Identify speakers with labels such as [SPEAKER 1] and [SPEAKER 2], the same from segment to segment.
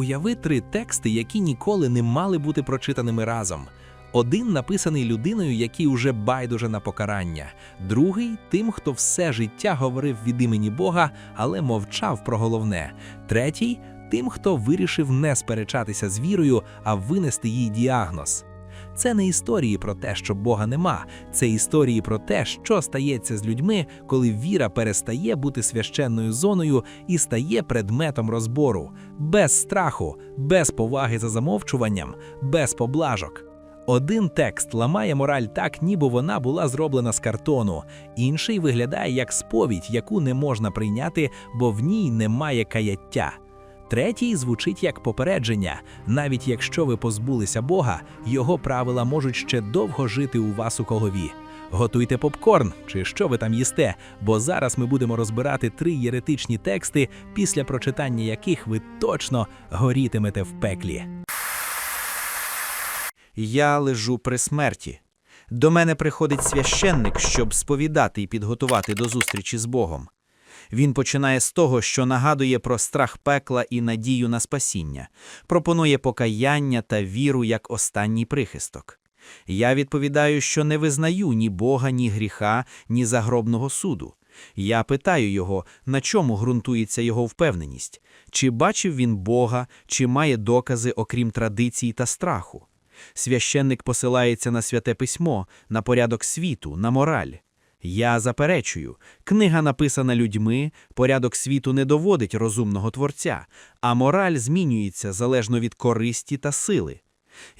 [SPEAKER 1] Уяви три тексти, які ніколи не мали бути прочитаними разом. Один написаний людиною, який уже байдуже на покарання, другий тим, хто все життя говорив від імені Бога, але мовчав про головне. Третій тим, хто вирішив не сперечатися з вірою, а винести їй діагноз. Це не історії про те, що Бога нема, це історії про те, що стається з людьми, коли віра перестає бути священною зоною і стає предметом розбору, без страху, без поваги за замовчуванням, без поблажок. Один текст ламає мораль так, ніби вона була зроблена з картону, інший виглядає як сповідь, яку не можна прийняти, бо в ній немає каяття. Третій звучить як попередження. Навіть якщо ви позбулися Бога, його правила можуть ще довго жити у вас у голові. Готуйте попкорн, чи що ви там їсте, бо зараз ми будемо розбирати три єретичні тексти, після прочитання яких ви точно горітимете в пеклі.
[SPEAKER 2] Я лежу при смерті. До мене приходить священник, щоб сповідати і підготувати до зустрічі з Богом. Він починає з того, що нагадує про страх пекла і надію на спасіння, пропонує покаяння та віру як останній прихисток. Я відповідаю, що не визнаю ні Бога, ні гріха, ні загробного суду. Я питаю його, на чому ґрунтується його впевненість, чи бачив він Бога, чи має докази, окрім традицій та страху. Священник посилається на святе письмо, на порядок світу, на мораль. Я заперечую, книга написана людьми, порядок світу не доводить розумного творця, а мораль змінюється залежно від користі та сили.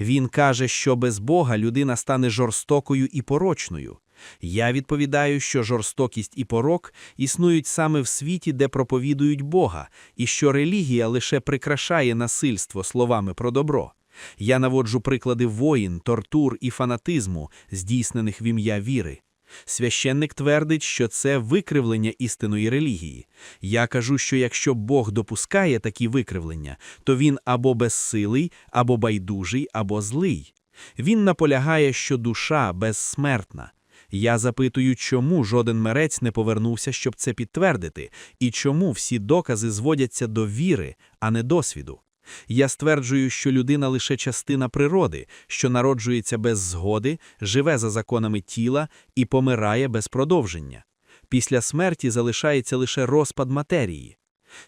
[SPEAKER 2] Він каже, що без Бога людина стане жорстокою і порочною. Я відповідаю, що жорстокість і порок існують саме в світі, де проповідують Бога, і що релігія лише прикрашає насильство словами про добро. Я наводжу приклади воїн, тортур і фанатизму, здійснених в ім'я віри. Священник твердить, що це викривлення істинної релігії. Я кажу, що якщо Бог допускає такі викривлення, то він або безсилий, або байдужий, або злий. Він наполягає, що душа безсмертна. Я запитую, чому жоден мерець не повернувся, щоб це підтвердити, і чому всі докази зводяться до віри, а не досвіду. Я стверджую, що людина лише частина природи, що народжується без згоди, живе за законами тіла і помирає без продовження. Після смерті залишається лише розпад матерії.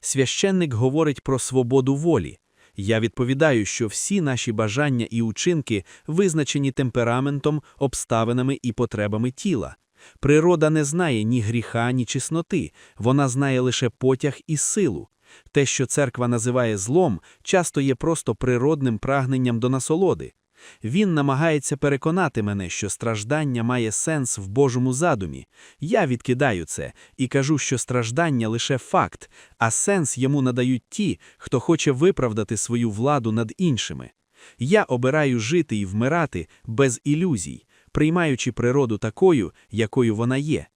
[SPEAKER 2] Священник говорить про свободу волі. Я відповідаю, що всі наші бажання і учинки визначені темпераментом, обставинами і потребами тіла. Природа не знає ні гріха, ні чесноти, вона знає лише потяг і силу. Те, що церква називає злом, часто є просто природним прагненням до насолоди. Він намагається переконати мене, що страждання має сенс в Божому задумі. Я відкидаю це і кажу, що страждання лише факт, а сенс йому надають ті, хто хоче виправдати свою владу над іншими. Я обираю жити і вмирати без ілюзій, приймаючи природу такою, якою вона є.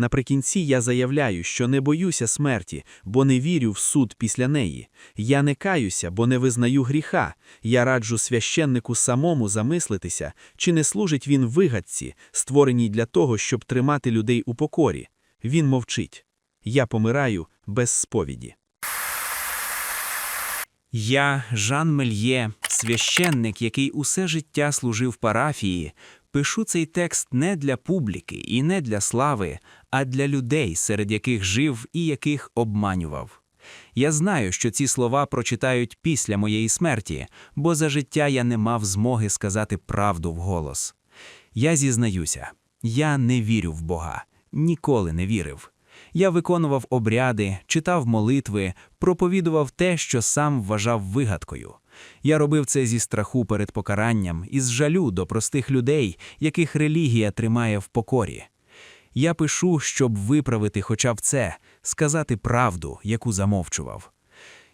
[SPEAKER 2] Наприкінці я заявляю, що не боюся смерті, бо не вірю в суд після неї. Я не каюся, бо не визнаю гріха. Я раджу священнику самому замислитися, чи не служить він вигадці, створеній для того, щоб тримати людей у покорі. Він мовчить. Я помираю без сповіді.
[SPEAKER 3] Я, Жан Мельє, священник, який усе життя служив парафії, пишу цей текст не для публіки і не для слави, а для людей, серед яких жив і яких обманював. Я знаю, що ці слова прочитають після моєї смерті, бо за життя я не мав змоги сказати правду вголос. Я зізнаюся, я не вірю в Бога, ніколи не вірив. Я виконував обряди, читав молитви, проповідував те, що сам вважав вигадкою. Я робив це зі страху перед покаранням, із жалю до простих людей, яких релігія тримає в покорі. Я пишу, щоб виправити хоча б це, сказати правду, яку замовчував.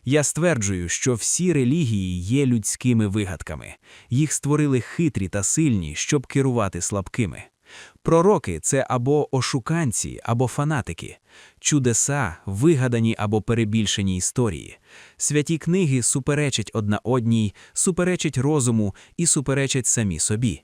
[SPEAKER 3] Я стверджую, що всі релігії є людськими вигадками, їх створили хитрі та сильні, щоб керувати слабкими. Пророки це або ошуканці, або фанатики, чудеса, вигадані або перебільшені історії. Святі книги суперечать одна одній, суперечать розуму і суперечать самі собі.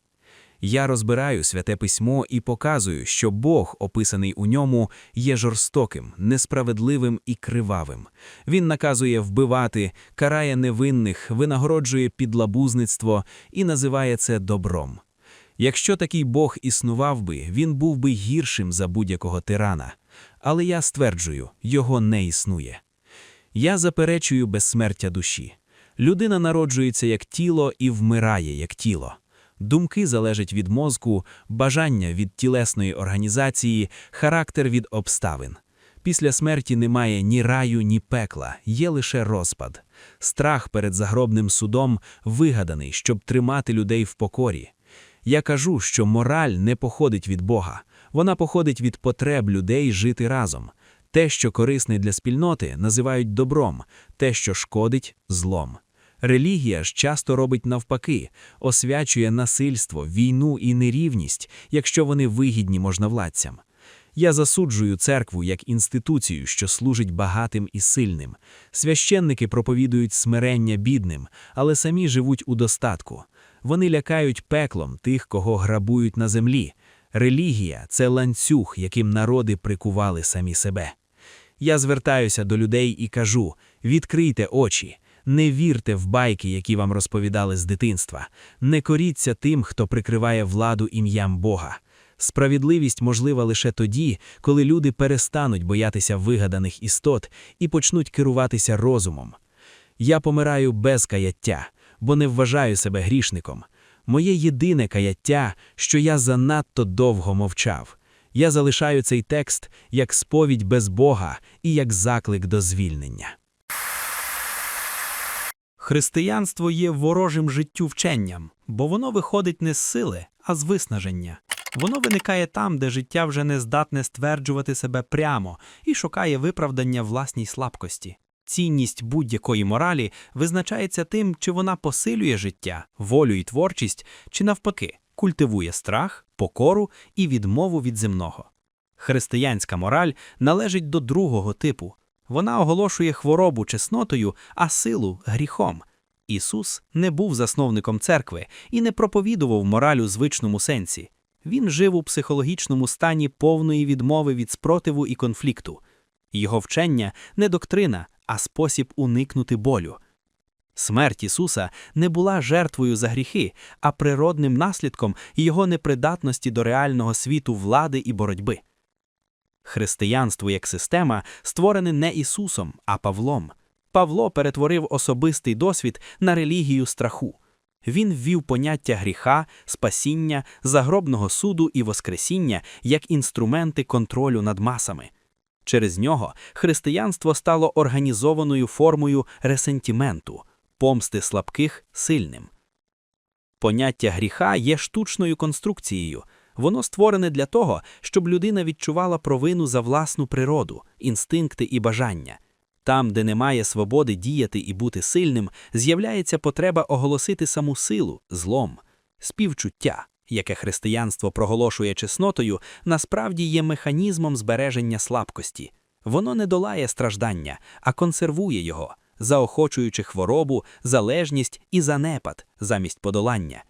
[SPEAKER 3] Я розбираю святе письмо і показую, що Бог, описаний у ньому, є жорстоким, несправедливим і кривавим. Він наказує вбивати, карає невинних, винагороджує підлабузництво і називає це добром. Якщо такий Бог існував би, він був би гіршим за будь-якого тирана. Але я стверджую, його не існує. Я заперечую безсмертя душі. Людина народжується як тіло і вмирає як тіло. Думки залежать від мозку, бажання від тілесної організації, характер від обставин. Після смерті немає ні раю, ні пекла, є лише розпад. Страх перед загробним судом вигаданий, щоб тримати людей в покорі. Я кажу, що мораль не походить від Бога, вона походить від потреб людей жити разом. Те, що корисне для спільноти, називають добром, те, що шкодить злом. Релігія ж часто робить навпаки, освячує насильство, війну і нерівність, якщо вони вигідні можновладцям. Я засуджую церкву як інституцію, що служить багатим і сильним. Священники проповідують смирення бідним, але самі живуть у достатку. Вони лякають пеклом тих, кого грабують на землі. Релігія це ланцюг, яким народи прикували самі себе. Я звертаюся до людей і кажу: відкрийте очі, не вірте в байки, які вам розповідали з дитинства, не коріться тим, хто прикриває владу ім'ям Бога. Справедливість можлива лише тоді, коли люди перестануть боятися вигаданих істот і почнуть керуватися розумом. Я помираю без каяття, бо не вважаю себе грішником. Моє єдине каяття, що я занадто довго мовчав. Я залишаю цей текст як сповідь без Бога і як заклик до звільнення.
[SPEAKER 4] Християнство є ворожим життю вченням, бо воно виходить не з сили, а з виснаження. Воно виникає там, де життя вже не здатне стверджувати себе прямо і шукає виправдання власній слабкості. Цінність будь-якої моралі визначається тим, чи вона посилює життя, волю і творчість, чи навпаки, культивує страх, покору і відмову від земного. Християнська мораль належить до другого типу. Вона оголошує хворобу чеснотою, а силу гріхом. Ісус не був засновником церкви і не проповідував мораль у звичному сенсі. Він жив у психологічному стані повної відмови від спротиву і конфлікту. Його вчення не доктрина, а спосіб уникнути болю. Смерть Ісуса не була жертвою за гріхи, а природним наслідком його непридатності до реального світу влади і боротьби. Християнство як система створене не Ісусом, а Павлом. Павло перетворив особистий досвід на релігію страху. Він ввів поняття гріха, спасіння, загробного суду і воскресіння як інструменти контролю над масами. Через нього християнство стало організованою формою ресентіменту, помсти слабких сильним. Поняття гріха є штучною конструкцією. Воно створене для того, щоб людина відчувала провину за власну природу, інстинкти і бажання. Там, де немає свободи діяти і бути сильним, з'являється потреба оголосити саму силу, злом, співчуття, яке християнство проголошує чеснотою, насправді є механізмом збереження слабкості. Воно не долає страждання, а консервує його, заохочуючи хворобу, залежність і занепад замість подолання.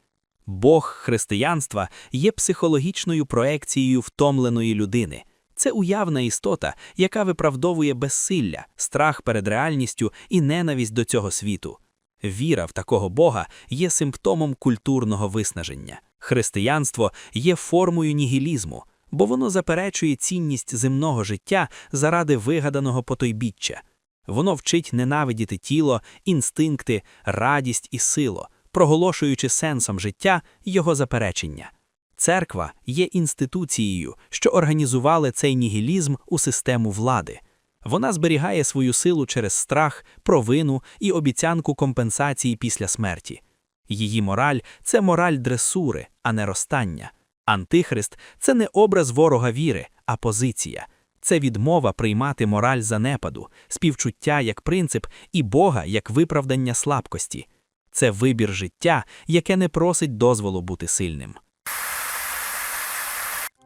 [SPEAKER 4] Бог християнства є психологічною проекцією втомленої людини. Це уявна істота, яка виправдовує безсилля, страх перед реальністю і ненависть до цього світу. Віра в такого Бога є симптомом культурного виснаження. Християнство є формою нігілізму, бо воно заперечує цінність земного життя заради вигаданого потойбіччя. Воно вчить ненавидіти тіло, інстинкти, радість і силу, проголошуючи сенсом життя його заперечення. Церква є інституцією, що організували цей нігілізм у систему влади. Вона зберігає свою силу через страх, провину і обіцянку компенсації після смерті. Її мораль це мораль дресури, а не розстання. Антихрист це не образ ворога віри, а позиція. Це відмова приймати мораль занепаду, співчуття як принцип і Бога як виправдання слабкості. Це вибір життя, яке не просить дозволу бути сильним.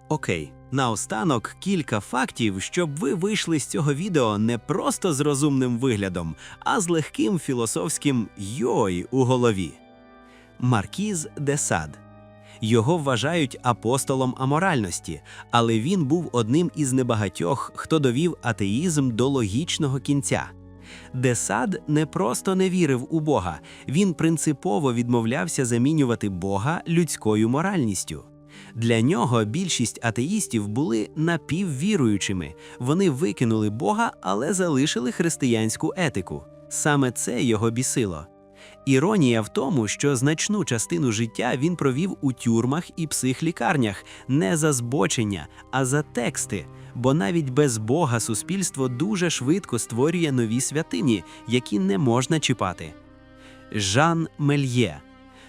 [SPEAKER 5] Окей, наостанок кілька фактів, щоб ви вийшли з цього відео не просто з розумним виглядом, а з легким філософським йой у голові. Маркіз де Сад. Його вважають апостолом аморальності, але він був одним із небагатьох, хто довів атеїзм до логічного кінця. Десад не просто не вірив у Бога, він принципово відмовлявся замінювати Бога людською моральністю. Для нього більшість атеїстів були напіввіруючими. Вони викинули Бога, але залишили християнську етику. Саме це його бісило. Іронія в тому, що значну частину життя він провів у тюрмах і психлікарнях не за збочення, а за тексти, бо навіть без Бога суспільство дуже швидко створює нові святині, які не можна чіпати. Жан Мельє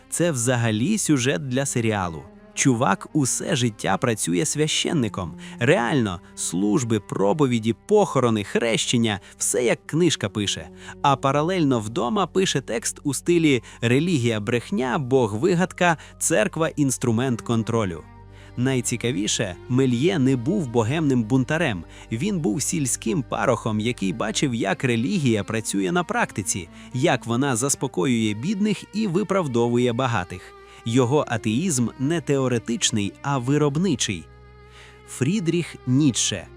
[SPEAKER 5] це взагалі сюжет для серіалу. Чувак усе життя працює священником. Реально, служби, проповіді, похорони, хрещення все як книжка пише. А паралельно вдома пише текст у стилі релігія брехня, Бог вигадка, церква інструмент контролю. Найцікавіше, Мельє не був богемним бунтарем. Він був сільським парохом, який бачив, як релігія працює на практиці, як вона заспокоює бідних і виправдовує багатих. Його атеїзм не теоретичний, а виробничий. Фрідріх Ніцше.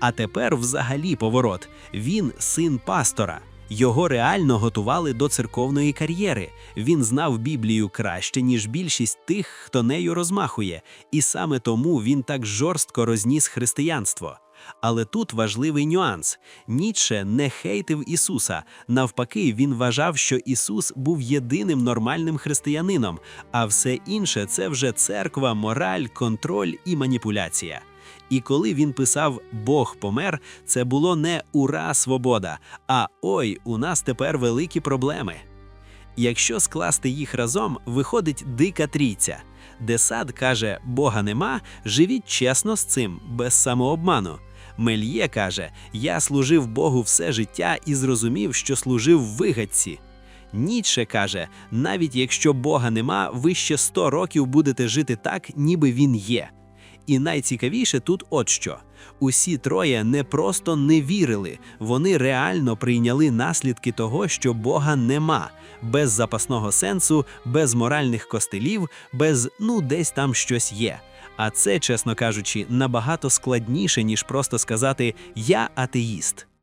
[SPEAKER 5] А тепер взагалі поворот. Він син пастора. Його реально готували до церковної кар'єри. Він знав Біблію краще, ніж більшість тих, хто нею розмахує, і саме тому він так жорстко розніс християнство. Але тут важливий нюанс: Ніцше не хейтив Ісуса. Навпаки, він вважав, що Ісус був єдиним нормальним християнином, а все інше це вже церква, мораль, контроль і маніпуляція. І коли він писав Бог помер, це було не ура свобода, а ой, у нас тепер великі проблеми. Якщо скласти їх разом, виходить дика трійця. Десад каже: Бога нема, живіть чесно з цим, без самообману. Мельє каже: Я служив Богу все життя і зрозумів, що служив вигадці. Ніцше каже: навіть якщо Бога нема, ви ще 100 років будете жити так, ніби він є. І найцікавіше тут от що: усі троє не просто не вірили, вони реально прийняли наслідки того, що Бога нема, без запасного сенсу, без моральних костелів, без ну десь там щось є. А це, чесно кажучи, набагато складніше, ніж просто сказати Я атеїст.